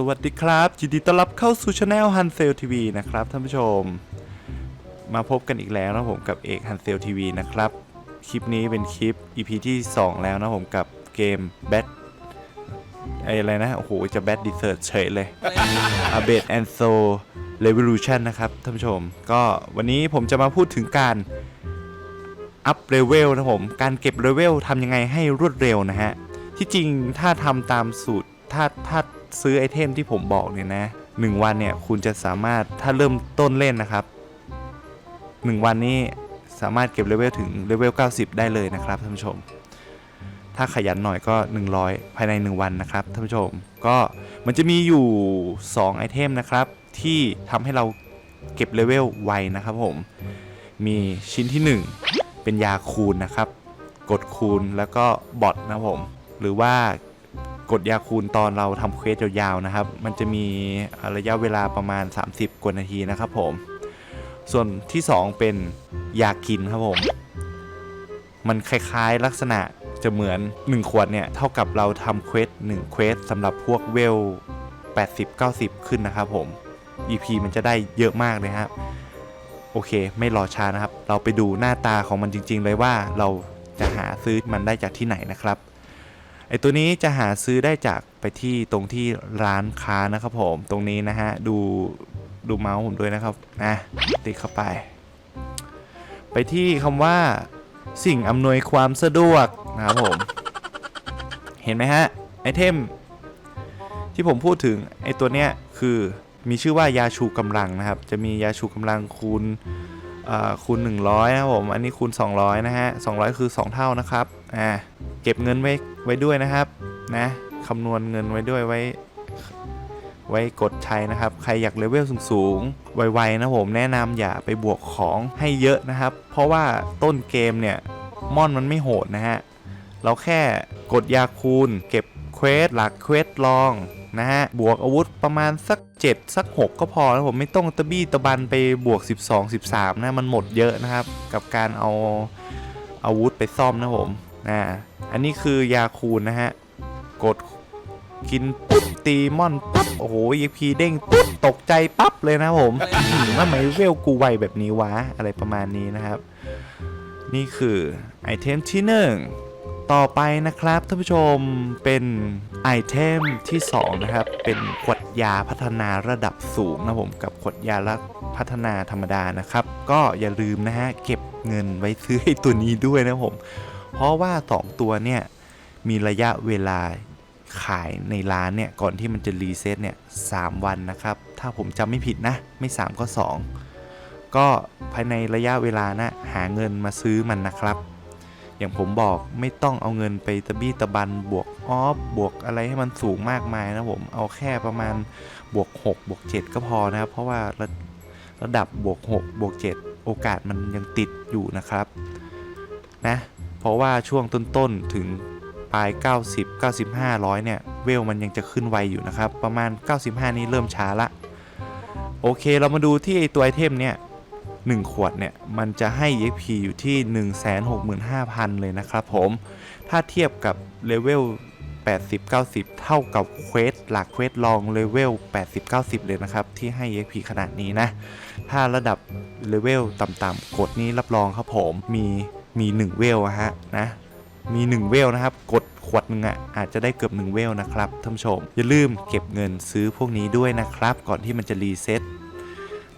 สวัสดีครับยินดีต้อนรับเข้าสู่ช anel ฮันเซลทีวีนะครับท่านผู้ชม มาพบกันอีกแล้วนะผมกับเอกฮันเซลทีวีนะครับ คลิปนี้เป็นคลิป EP ที่ 2 แล้วนะผมกับเกม Bad ไออะไรนะ โอ้โห จะ Bad Desert เฉยเลย a b e t and So Revolution นะครับท่านผู้ชม ก็วันนี้ผมจะมาพูดถึงการอัพเลเวลนะผม การเก็บเลเวลทำยังไงให้รวดเร็วนะฮะ ที่จริงถ้าทำตามสูตรถ้าถ้า ซื้อไอเทมที่ผมบอกเนี่ยนะหนึ่งวันเนี่ยคุณจะสามารถถ้าเริ่มต้นเล่นนะครับหนึ่งวันนี้สามารถเก็บเลเวลถึงเลเวล 90 ได้เลยนะครับท่านผู้ชม ถ้าขยันหน่อยก็ 100 ภายใน 1 วันนะครับท่านผู้ชม ก็มันจะมีอยู่ 2 ไอเทมนะครับ ที่ทำให้เราเก็บเลเวลไวนะครับผม มีชิ้นที่ 1 เป็นยาคูณนะครับ กดคูณแล้วก็บอทนะผม หรือว่า กดยาคูณตอนเราทำเควสยาวๆนะครับ มันจะมีระยะเวลาประมาณ 30 กว่านาทีนะครับผม ส่วนที่ 2 เป็นยากินครับผม มันคล้ายๆลักษณะจะเหมือน 1 ขวดเนี่ย เท่ากับเราทำเควส1เควสสำหรับพวกเวล 80-90 ขึ้นนะครับผม EP มันจะได้เยอะมากเลยครับโอเค ไม่รอช้านะครับ เราไปดูหน้าตาของมันจริง ๆ เลยว่าเราจะหาซื้อมันได้จากที่ไหนนะครับ ไอตัวนี้จะหาซื้อได้จากไปที่ตรงที่ร้านค้านะครับผมตรงนี้นะฮะดูดูเมาส์ผมด้วยนะครับนะติดเข้าไป ไปที่คำว่าสิ่งอำนวยความสะดวกนะครับผม เห็นไหมฮะไอเทมที่ผมพูดถึงไอตัวเนี้ยคือมีชื่อว่ายาชูกำลังนะครับ จะมียาชูกำลังคูณคูณ 100 นะครับผม อันนี้คูณ 200 นะฮะ 200 คือ 2 เท่านะครับ อ่าเก็บเงินไว้ไว้ด้วยนะครับนะคำนวณเงินไว้ด้วยไว้ ไว้กดใช้นะครับ ใครอยากเลเวลสูงๆไวๆนะผมแนะนำอย่าไปบวกของให้เยอะนะครับ เพราะว่าต้นเกมเนี่ยม่อนมันไม่โหดนะฮะเราแค่กดยาคูณ เก็บเควสหลักเควสลองนะฮะบวกอาวุธประมาณสัก 7 สัก 6 ก็พอแล้วผมไม่ต้องตะบี้ตะบันไปบวก 12 13 นะ มันหมดเยอะนะครับ กับการเอาอาวุธไปซ่อมนะผม นะอันนี้คือยาคูณนะฮะ กดกินปุ๊บตีมอนปั๊บโอ้โหยีพีเด้งปุ๊บตกใจปั๊บเลยนะผมอื้อหือทำไมเวลกูไวแบบนี้วะ อะไรประมาณนี้นะครับ นี่คือไอเทมที่หนึ่งต่อไปนะครับท่านผู้ชมเป็นไอเทมที่2นะครับเป็นขวดยาพัฒนาระดับสูงนะผมกับขวดยาละพัฒนาธรรมดานะครับ ก็อย่าลืมนะฮะเก็บเงินไว้ซื้อไอตัวนี้ด้วยนะผม เพราะว่า 2 ตัวเนี่ยมีระยะเวลาขายในร้านเนี่ยก่อนที่มันจะรีเซ็ตเนี่ยสวันนะครับ ถ้าผมจำไม่ผิดนะ ไม่ 3 ก็ 2 ก็ภายในระยะเวลานะหาเงินมาซื้อมันนะครับ อย่างผมบอกไม่ต้องเอาเงินไปตะบี้ตะบันบวกออฟบวกอะไรให้มันสูงมากมายนะผมเอาแค่ประมาณบวก6บวก7 ก็พอนะครับ เพราะว่าระระดับบวก6บวก7 โอกาสมันยังติดอยู่นะครับนะ ราะว่าช่วงต้นๆถึงปลาย 90 95 100 เนี่ย เวลมันยังจะขึ้นไวอยู่นะครับ ประมาณ 95 นี้เริ่มช้าละ โอเคเรามาดูที่ไอตัวไอเทมเนี่ย 1 ขวดเนี่ย มันจะให้ EXP อยู่ที่ 165,000 เลยนะครับผม ถ้าเทียบกับเลเวล80-90 เท่ากับเควสหลักเควสลองเลเวล80-90 เลยนะครับ ที่ให้ EXP ขนาดนี้นะ ถ้าระดับเลเวลต่ำๆกดนี้รับรองครับผมมีมี1เวลอะฮะนะมี1เวลนะครับ กดขวดหนึ่งอะอาจจะได้เกือบ1เวลนะครับท่านผู้ชม อย่าลืมเก็บเงินซื้อพวกนี้ด้วยนะครับ ก่อนที่มันจะรีเซ็ต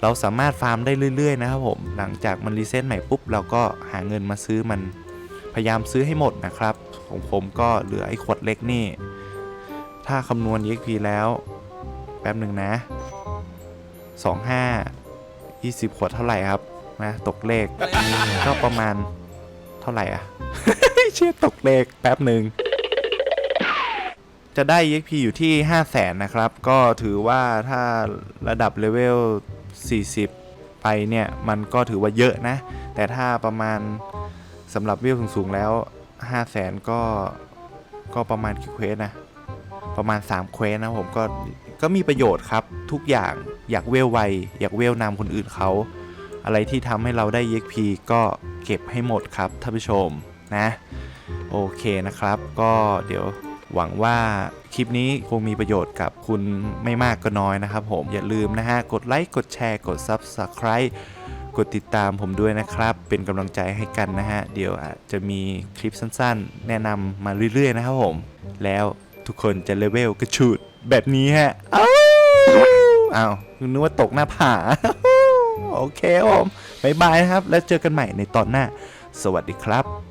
เราสามารถฟาร์มได้เรื่อยๆนะครับผมหลังจากมันรีเซ็ตใหม่ปุ๊บเราก็หาเงินมาซื้อมันพยายามซื้อให้หมดนะครับของผมก็เหลือไอ้ขวดเล็กนี่ ถ้าคำนวณ EXP แล้ว แป๊บหนึ่งนะ 25 20 ขวดเท่าไหร่ครับนะตกเลขก็ประมาณ ท่าไหร่อะ เชี่ยตกเลขแป๊บหนึ่ง จะได้ EXP อยู่ที่ 5 0 0แสนนะครับ ก็ถือว่าถ้าระดับเลเวล 40 ไปเนี่ย มันก็ถือว่าเยอะนะ แต่ถ้าประมาณสำหรับเวลสูงๆแล้ว 5 0 0แสนก็ก็ประมาณกี่เควสนะ ประมาณ 3 เควสนะผมก็ก็มีประโยชน์ครับทุกอย่างอยากเวลไว อยากเวลนำคนอื่นเขา อะไรที่ทำให้เราได้ EXP ก็เก็บให้หมดครับท่านผู้ชมนะโอเคนะครับ ก็เดี๋ยวหวังว่าคลิปนี้คงมีประโยชน์กับคุณไม่มากก็น้อยนะครับผม อย่าลืมนะฮะ กดไลค์กดแชร์ กด Subscribe กดติดตามผมด้วยนะครับ เป็นกำลังใจให้กันนะฮะ เดี๋ยวอาจจะมีคลิปสั้นๆ แนะนำมาเรื่อยๆ นะครับผม แล้วทุกคนจะเลเวลกระชูดแบบนี้ฮะ อ้าวอ้าวนึกว่าตกหน้าผา โอเคครับผมบ๊ายบายนะครับ แล้วเจอกันใหม่ในตอนหน้า สวัสดีครับ